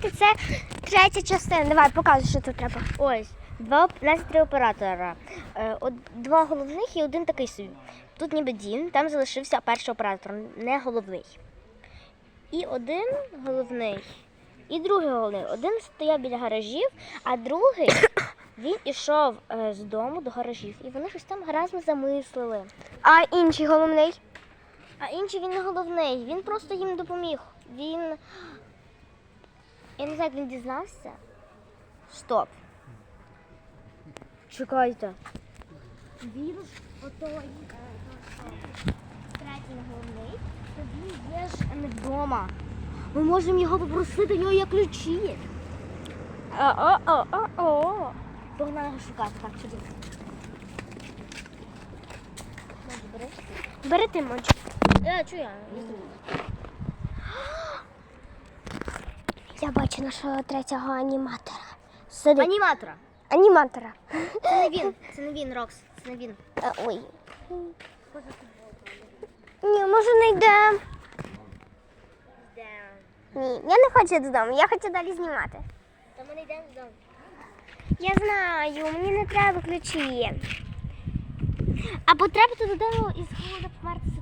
знаєте, це третя частина. Давай, показуй, що тут треба. Ось, два, у нас три оператора. Е, од, два головних і один такий собі. Тут ніби дім, там залишився перший оператор, не головний. І один головний, і другий головний. Один стояв біля гаражів, а другий він ішов е, з дому до гаражів. І вони щось там гаразд замислили. А інший головний. А інший він не головний, він просто їм допоміг. Він. Я не знаю, як він дізнався. Стоп. Чекайте. Ж отой е, третій головний, то він є ж вдома. Ми можемо його попросити, в нього є ключі. О-о-о-о-о. Погнали його шукати, так. Може, бери? Ти, Монч. Е, чую я? Я бачу нашого третього аніматора. Сидить. Аніматора. Аніматора. Це не він, це не він, Рокс, це не він. Е, Ой. Ні, може не йдемо. Ні, я не хочу додому, я хочу далі знімати. Та ми не йдемо додому. Я знаю, мені не треба ключі. Або треба додому із холоду померти